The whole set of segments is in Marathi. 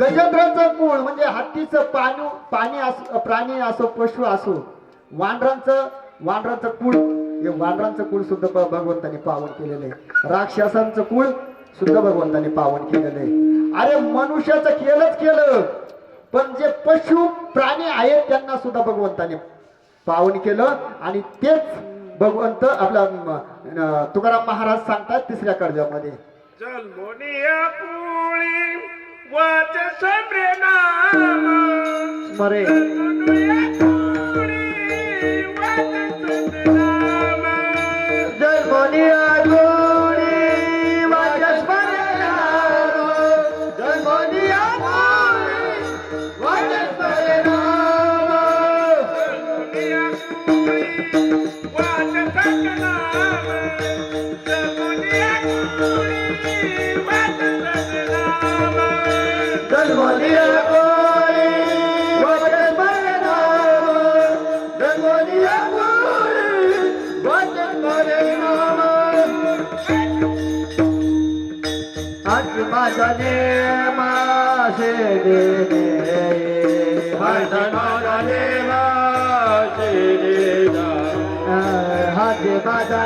गजेंद्रांचं मूळ म्हणजे हत्तीचं पाणी पाणी असो प्राणी असो पशु असो वानरांचं वानरांचं कुळ हे वानरांचं कुळ सुद्धा भगवंतानी भगवंताने पावन केलेलं आहे. राक्षसांचं कुळ सुद्धा भगवंताने पावन केलेलं आहे. अरे मनुष्याचं केलंच केलं. पण जे पशु प्राणी आहेत त्यांना सुद्धा भगवंताने पावन केलं. आणि तेच भगवंत आपला तुकाराम महाराज सांगतात तिसऱ्या कर्जामध्ये. What is a name. Pare. आज माझा नेमासे देणे आज माझा नेमासे मासे हात माझा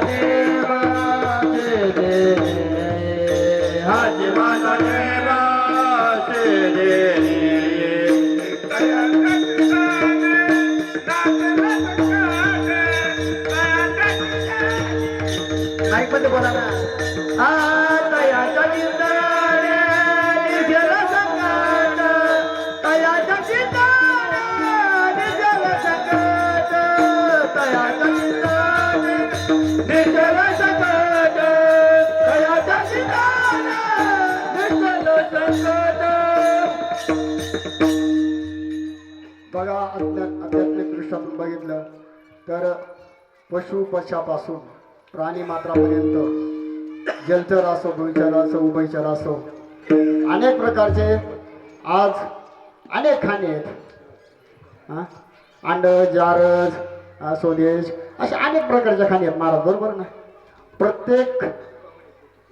नेमासे देणे हात बोला ना. तर पशु पशापासून प्राणी मात्रापर्यंत जलचर असो भूचर असो उभयचर असो अनेक प्रकारचे आज अनेक खाणे आहेत. अंड जारज स्वदेश अशा अनेक प्रकारच्या खाणे आहेत. महाराज बरोबर ना? प्रत्येक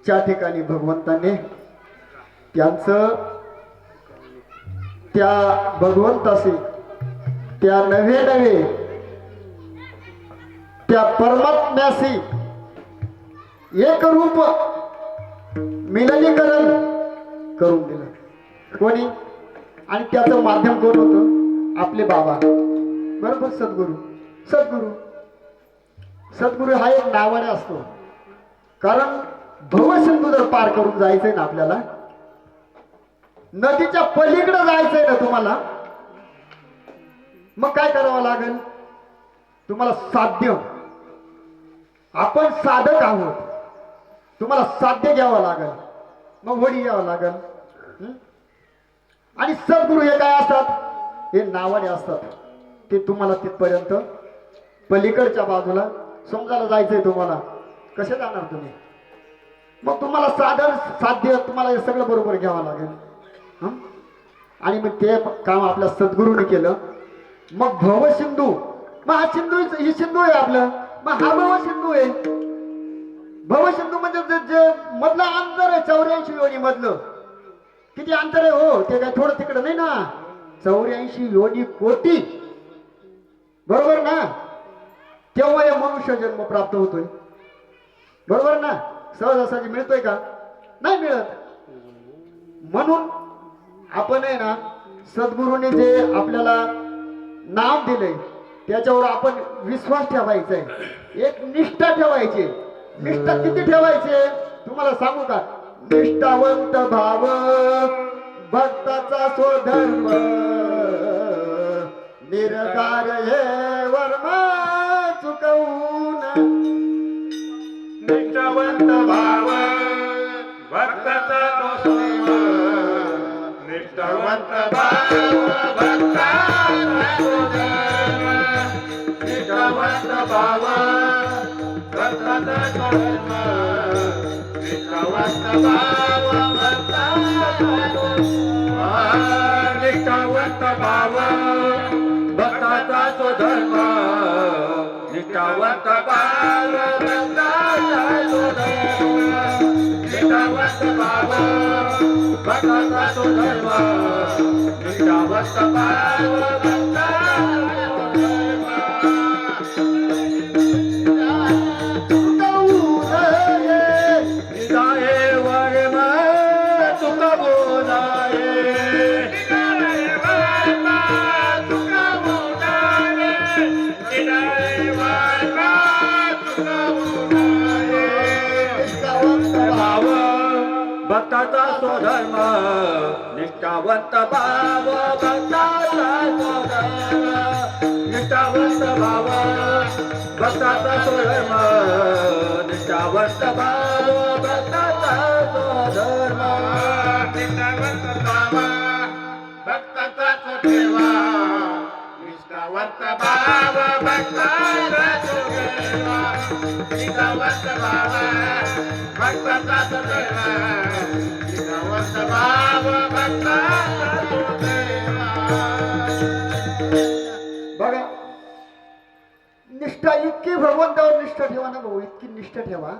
च्या ठिकाणी भगवंताने त्यांचं त्या भगवंताशी त्या नवे नवे त्या परमात्म्याशी एक रूप मिलनीकरण करून दिलं. कोणी? आणि त्याचं माध्यम कोण होतं? आपले बाबा. बरोबर? सद्गुरू. सद्गुरू. सद्गुरू हा एक नावाने असतो. कारण भवसिंधू जर पार करून जायचंय ना आपल्याला नदीच्या पलीकडे जायचंय ना तुम्हाला मग काय करावं लागेल? तुम्हाला साध्य आपण साधक आहोत. तुम्हाला साध्य घ्यावं लागल. मग वडी घ्यावं लागल. आणि सद्गुरू हे काय असतात? हे नावाने असतात. ते तुम्हाला तिथपर्यंत पलीकडच्या बाजूला समजायला जायचंय तुम्हाला. कसे जाणार तुम्ही? मग तुम्हाला साधन साध्य तुम्हाला हे सगळं बरोबर घ्यावं लागेल. आणि मग ते काम आपल्या सद्गुरूने केलं. मग भव सिंधू मग हा सिंधू ही सिंधू आहे आपलं. मग हा भव सिंधू आहे. भव सिंधू म्हणजे जे मधलं अंतर आहे चौऱ्याऐंशी योनी मधलं. किती अंतर आहे? हो ते काय थोडं तिकडं नाही ना. चौऱ्याऐंशी योनी कोटी. बरोबर ना? तेव्हा या मनुष्य जन्म प्राप्त होतोय. बरोबर ना? सहजासहजी मिळतोय का? नाही मिळत. म्हणून आपण आहे ना सद्गुरूने जे आपल्याला नाव दिलंय त्याच्यावर आपण विश्वास ठेवायचा आहे एक निष्ठा ठेवायची. निष्ठा किती ठेवायचे? तुम्हाला सांगू का? निष्ठावंत भाव भक्ताचा स्वधर्म निरकार हे वर्म चुकवून. निष्ठावंत भाव भक्ताचा तो निष्ठावंत भाव भक्ताचा भावा भक्ताचा तो धर्म निष्ठावंत भाव भक्ताचा तो धर्म निष्ठावंत भाव भक्ताचा तो धर्म निष्ठावंत भाव भक्ताचा तो धर्म निष्ठावंत भक्ताचा तो धर्म निष्ठावंत बघा निष्ठा इतकी भगवंतावर निष्ठा ठेवा ना भाऊ इतकी निष्ठा ठेवा.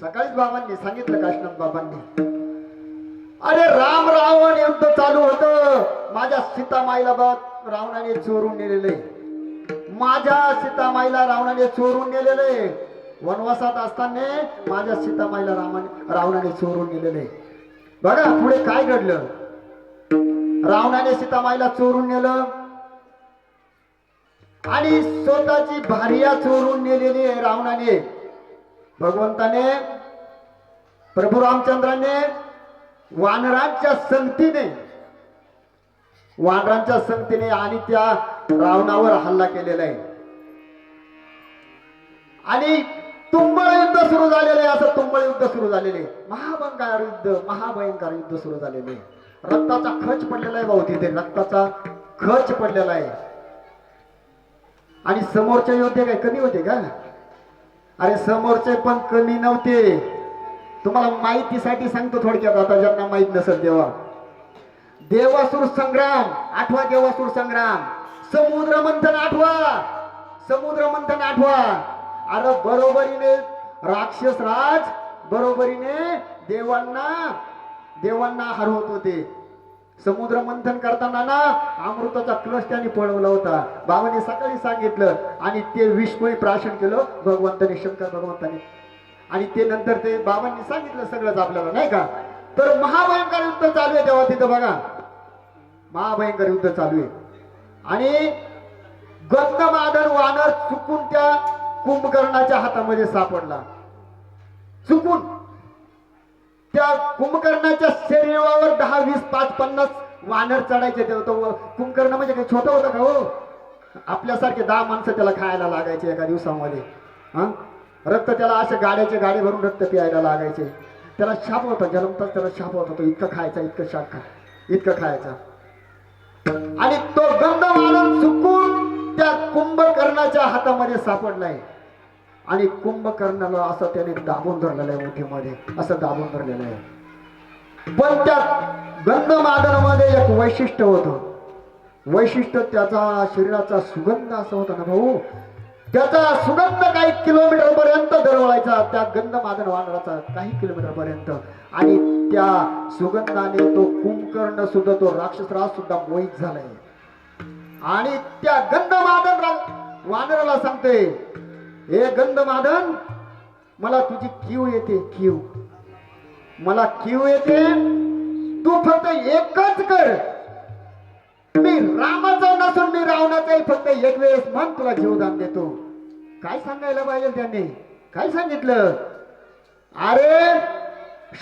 सकाळीच बाबांनी सांगितलं काशनाथ बाबांनी. अरे राम रावण युद्ध चालू होत. माझ्या सीतामाईला बघ रावणाने चोरून नेलेले. माझ्या सीतामाईला रावणाने चोरून नेलेले. वनवासात असताना माझ्या सीतामाईला रामाने रावणाने चोरून नेलेले. बघा पुढे काय घडलं. रावणाने सीतामाईला चोरून नेलं. आणि स्वतःची भार्या चोरून नेलेली आहे रावणाने. भगवंताने प्रभू रामचंद्राने वानरांच्या संगतीने वानरांच्या संगतीने आणि त्या रावणावर हल्ला केलेला आहे. आणि तुंबळ युद्ध सुरू झालेलं आहे असं तुंबळ युद्ध सुरू झालेले महाभंकार युद्ध महाभयंकर युद्ध सुरू झालेले आहे. रक्ताचा खच पडलेला आहे भाऊ तिथे रक्ताचा खच पडलेला आहे. आणि समोरचे योद्धे काय कमी होते का? अरे समोरचे पण कमी नव्हते. तुम्हाला माहितीसाठी सांगतो थोडक्यात आता ज्यांना माहीत नसेल तेव्हा. देवासूर संग्राम आठवा देवासूर संग्राम. समुद्र मंथन आठवा. समुद्र मंथन आठवा. अरे बरोबरीने राक्षस राज बरोबरीने देवांना देवांना हरवत होते. समुद्र मंथन करताना ना अमृताचा क्लश त्यांनी पळवला होता. बाबाने सकाळी सांगितलं आणि ते विषमय प्राशन केलं भगवंताने शंकर भगवंताने. आणि ते नंतर ते बाबांनी सांगितलं सगळंच आपल्याला नाही का? तर महाभयंकर युद्ध चालू आहे तेव्हा तिथं बघा. महाभयंकर युद्ध चालू आहे. आणि गंधमादन वानर चुकून त्या कुंभकर्णाच्या हातामध्ये सापडला. चुकून. त्या कुंभकर्णाच्या शरीरावर दहा वीस पाच पन्नास वानर चढायचे ते तो कुंभकर्ण म्हणजे काही छोटं होतं का हो? आपल्यासारखे दहा माणसं त्याला खायला लागायचे एका दिवसामध्ये. हा? रक्त त्याला असे गाड्याचे गाडे भरून रक्त प्यायला लागायचे. त्याला शाप होता जन्मताच त्याला शाप होता. तो इतकं खायचा इतकं शाप खा इतकं खायचा. आणि तो गंध मानून चुकून त्या कुंभकर्णाच्या हातामध्ये सापडलाय. आणि कुंभकर्णाला असं त्याने दाबून धरलेलं आहे मुठीमध्ये असं दाबून धरलेलं आहे. पण त्या गंधमादनामध्ये एक वैशिष्ट्य होतं. वैशिष्ट्य त्याचा शरीराचा सुगंध असा होता ना भाऊ? त्याचा सुगंध काही किलोमीटर पर्यंत दरवळायचा त्या गंधमादन वानराचा काही किलोमीटर पर्यंत. आणि त्या सुगंधाने तो कुंभकर्ण सुद्धा तो राक्षसराज सुद्धा मोहित झालाय. आणि त्या गंध मादन वानराला सांगते हे गंधमादन मला तुझी कीव येते कीव. मला कीव येते तू फक्त एकच कर. मी रामाचा नसून मी रावणाचाही फक्त एक वेळेस मन तुला जीवदान देतो. काय सांगायला पाहिजे त्यांनी? काय सांगितलं? अरे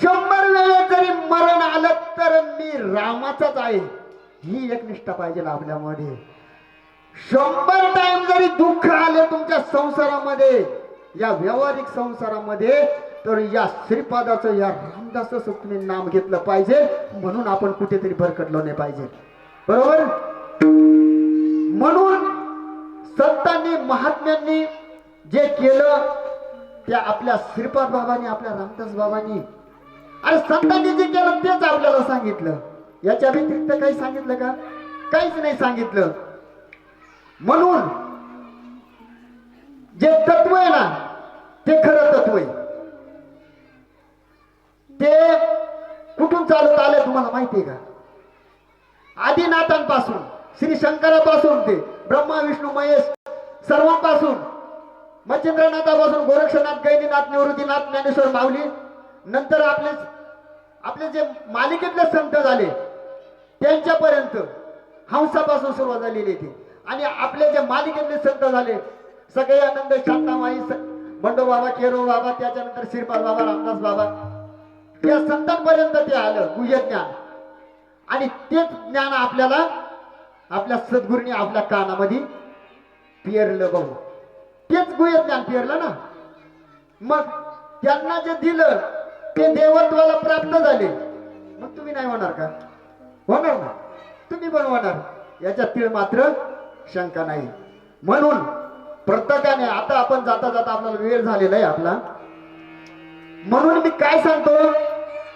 शंभर वेळेस जरी मरण आलं तर मी रामाचाच आहे. ही एक निष्ठा पाहिजे आपल्यामध्ये. शंभर टाइम जरी दुःख आले तुमच्या संसारामध्ये या व्यावहारिक संसारामध्ये तर या श्रीपादाचं या रामदासाचं तुम्ही नाम घेतलं पाहिजे. म्हणून आपण कुठेतरी भरकटलो नाही पाहिजे. बरोबर? म्हणून संतांनी महात्म्यांनी जे केलं त्या आपल्या श्रीपाद बाबांनी आपल्या रामदास बाबांनी. अरे संतांनी जे केलं तेच आपल्याला सांगितलं. याच्या व्यतिरिक्त काही सांगितलं का? काहीच नाही सांगितलं. म्हणून जे तत्व आहे ना ते खरं तत्व आहे. ते कुठून चालत आलं तुम्हाला माहिती आहे का? आदिनाथांपासून श्री शंकरापासून ते ब्रह्मा विष्णू महेश सर्वांपासून मच्छिंद्रनाथापासून गोरक्षनाथ गैनीनाथ निवृत्तीनाथ ज्ञानेश्वर माऊली नंतर आपले आपले जे मालिकेतले संत झाले त्यांच्यापर्यंत हंसापासून सुरुवात झालेली आहे ती. आणि आपले जे मालिकेतले संत झाले सगळे आनंद शांतामाई बंडो बाबा केरो बाबा त्याच्यानंतर श्रीपाल बाबा रामदास बाबा या संतांपर्यंत ते आलं गुह्य ज्ञान. आणि तेच ज्ञान आपल्याला आपल्या सद्गुरूंनी आपल्या कानामध्ये पेरलं भाऊ तेच गुह्य ज्ञान पेरलं ना. मग त्यांना जे दिलं ते देवत्वाला प्राप्त झाले. मग तुम्ही नाही होणार का? होणार ना. तुम्ही पण होणार. याच्यात तीळ मात्र शंका नाही. म्हणून प्रत्येकाने आता आपण जाता जाता आपल्याला वेळ झालेला आहे आपला. म्हणून मी काय सांगतो?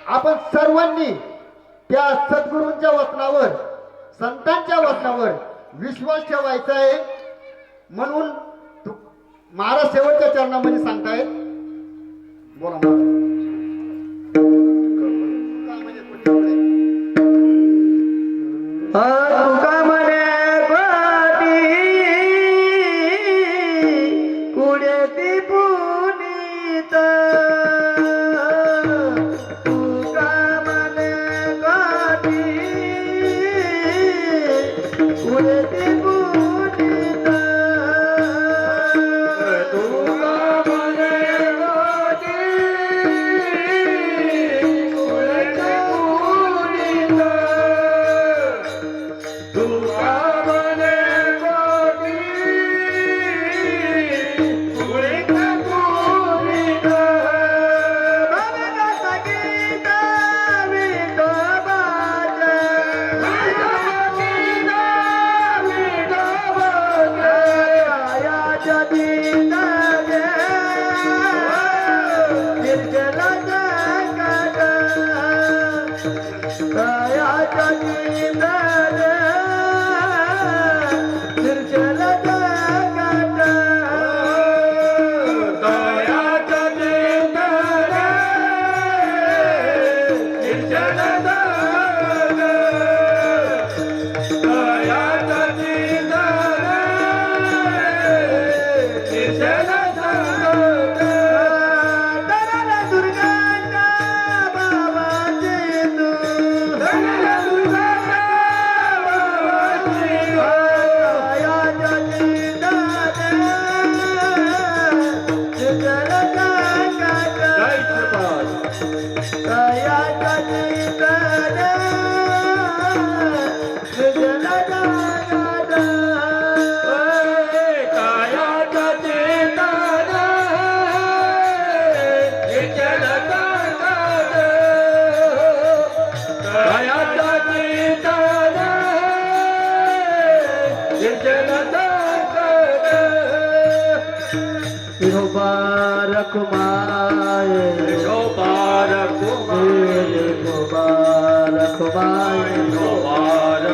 आपण सर्वांनी त्या सद्गुरूंच्या वचनावर संतांच्या वचनावर विश्वास ठेवायचा आहे. म्हणून महाराज शेवटच्या चरणामध्ये सांगतायत. बोला. दयाच्या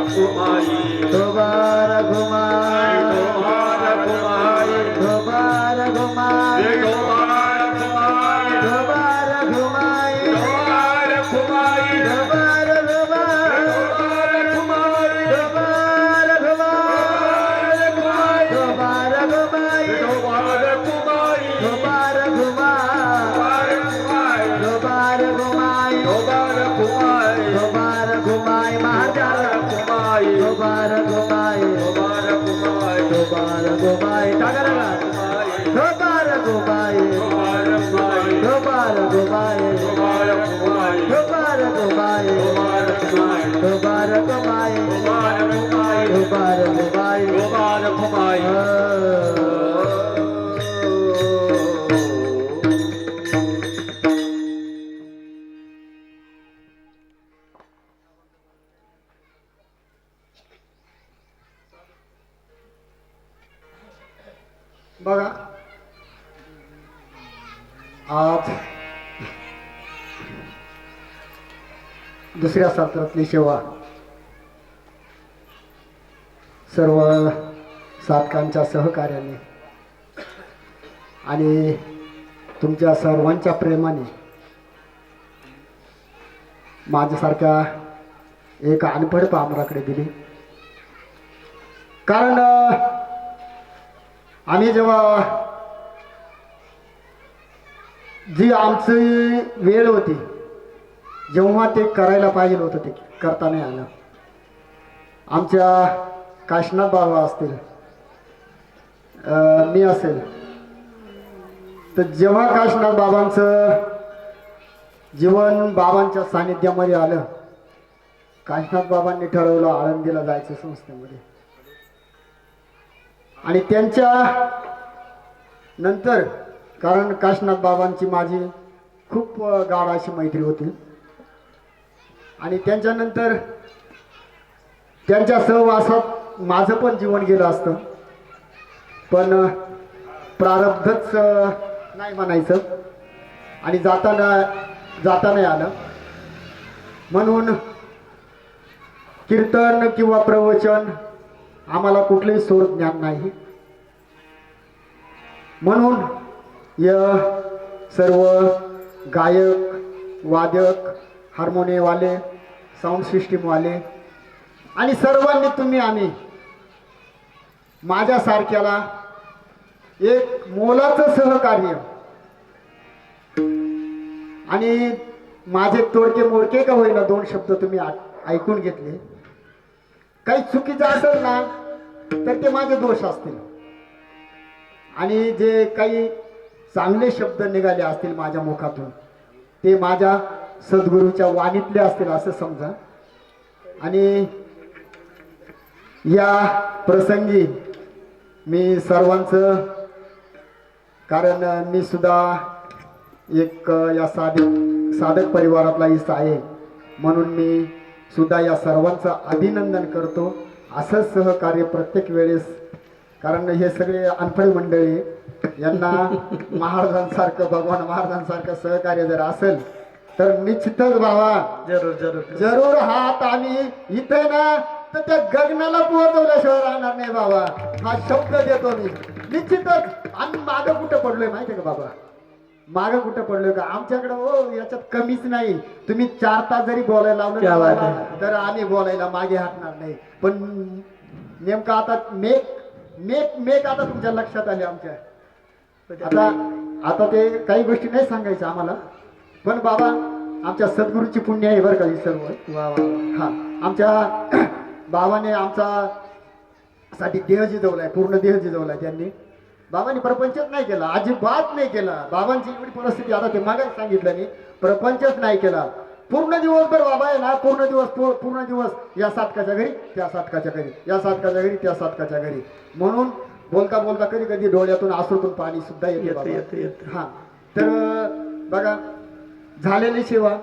Ai दुसऱ्या सेवा. सर्व साधकांच्या सहकार्याने. आणि तुमच्या सर्वांच्या प्रेमाने माझ्यासारख्या एक अनपढ पामराकडे दिली. कारण आम्ही जेव्हा जी आमची वेळ होती जेव्हा ते करायला पाहिजे होतं ते करता नाही आलं. आमच्या काशनाथ बाबा असतील मी असेल तर जेव्हा काशनाथ बाबांचं जीवन बाबांच्या सानिध्यामध्ये आलं काशनाथ बाबांनी ठरवलं आळंदीला जायचं संस्थेमध्ये. आणि त्यांच्या नंतर कारण काशनाथ बाबांची माझी खूप गाढ अशी मैत्री होती. आणि त्यांच्यानंतर त्यांच्या सहवासात माझं पण जीवन गेलं असतं. पण प्रारब्धच नाही म्हणायचं. आणि जाताना जाता नाही आलं. म्हणून कीर्तन किंवा प्रवचन आम्हाला कुठलंही सोड ज्ञान नाही. म्हणून य सर्व गायक वादक हार्मोनियमवाले साऊंड सिस्टीमवाले आणि सर्वांनी तुम्ही आम्ही माझ्यासारख्याला एक मोलाचं सहकार्य आणि माझे तोडके मोडके का होईना दोन शब्द तुम्ही ऐकून घेतले. काही चुकीचं असेल ना तर ते माझे दोष असतील. आणि जे काही चांगले शब्द निघाले असतील माझ्या मुखातून ते माझ्या सद्गुरूच्या वाणीतले असतील असं समजा. आणि या प्रसंगी मी सर्वांचं कारण मी सुद्धा एक या साधक साधक परिवारातला हिस्सा आहे. म्हणून मी सुद्धा या सर्वांचं अभिनंदन करतो. असंच सहकार्य प्रत्येक वेळेस कारण हे सगळे अनफळी मंडळी यांना महाराजांसारखं भगवान महाराजांसारखं सहकार्य जर असेल तर निश्चितच बाबा जरूर जरूर जरूर. हात आम्ही इथे ना तर त्या गगनाला पोहोचवल्याशिवाय राहणार नाही बाबा हा शब्द देतो मी. निश्चितच आम्ही मागं कुठं पडलोय माहितीये का बाबा? मागं कुठं पडलोय का? आमच्याकडे हो याच्यात कमीच नाही. तुम्ही चार तास जरी बोलायला लावलं क्या बात आहे. तर आम्ही बोलायला मागे हटणार नाही. पण नेमकं आता मेक मेक मेक आता तुमच्या लक्षात आले आमच्या. आता आता ते काही गोष्टी नाही सांगायच्या आम्हाला. पण बाबा आमच्या सद्गुरूची पुण्य आहे बरं का ही सर्व. वा वा हा आमच्या बाबाने आमचा साठी देह जिजवलाय पूर्ण देह जिजवलाय त्यांनी. बाबांनी प्रपंचच नाही केला अजिबात नाही केला. बाबांची एवढी परिस्थिती आता ते मागे सांगितलं मी प्रपंचच नाही केला. पूर्ण दिवसभर बाबा आहे ना पूर्ण दिवस पूर्ण दिवस या सातकाच्या घरी त्या सातकाच्या घरी या सातकाच्या घरी त्या सातकाच्या घरी. म्हणून बोलता बोलता कधी कधी डोळ्यातून आसूतून पाणी सुद्धा येते. हा. तर बघा झालेली सेवा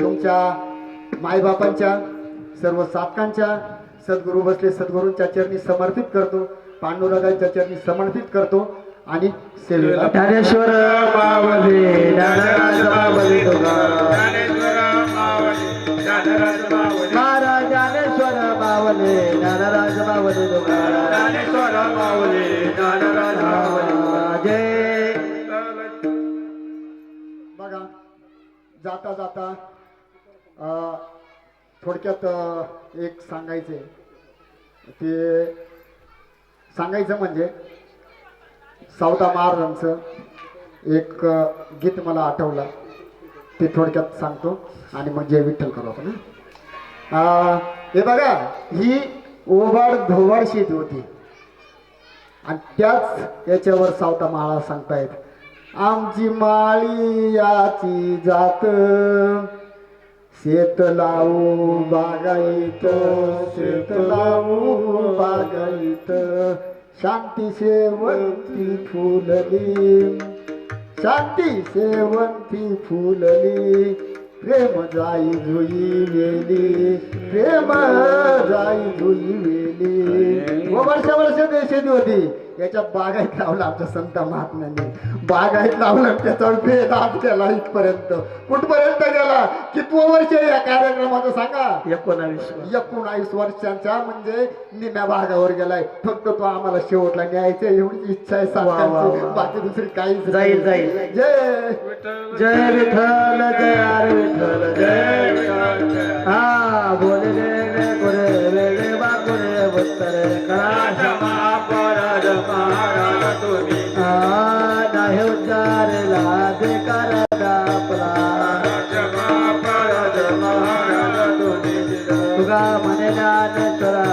तुमच्या मायबापांच्या सर्व साधकांच्या सद्गुरू बसले सद्गुरूंच्या चरणी समर्पित करतो पांडुरंगांच्या चरणी समर्पित करतो आणि सेवेला ज्ञानेश्वर मावले ज्ञानराज मावले ज्ञानेश्वर मावले ज्ञानराज मावले. तुकाराम जय जाता जाता थोडक्यात एक सांगायचे. ते सांगायचं म्हणजे सावता महाराजांचं एक गीत मला आठवलं. ते थोडक्यात सांगतो आणि मग जय विठ्ठल करू आपण हे? बघा ही ओबाड धोबाड शेती होती आणि त्याच याच्यावर सावता महाराज सांगतायत आमची माळी याची जात. शेत लावू बागायत शेत लावू बागायत. शांती सेवंती फुलली. शांती सेवंती फुलली. प्रेम जाई जुई वेली. प्रेम जाई जुई वेली. वर्ष वर्ष देशेती होती याच्यात बागायत लावलं आमच्या संत महात्म्यांनी. बागायत लावलं त्याच्यावर भेद आज केला इथपर्यंत. कुठपर्यंत गेला? कितवं वर्ष या कार्यक्रमाचं सांगा? एकोणावीस एकोणावीस वर्षांचा म्हणजे निम्या भागावर गेलाय. फक्त तो आम्हाला शेवटला न्यायचा एवढी इच्छा आहे. वा. बाकी दुसरी काहीच जाईल, नाही. जाईल. जय. जय विठ्ठल जय विठ्ठल जय विठ्ठल. तुम्ही नाही उच्चारला ते कारण आपला। महाराज तुगा ज्ञानेश्वरा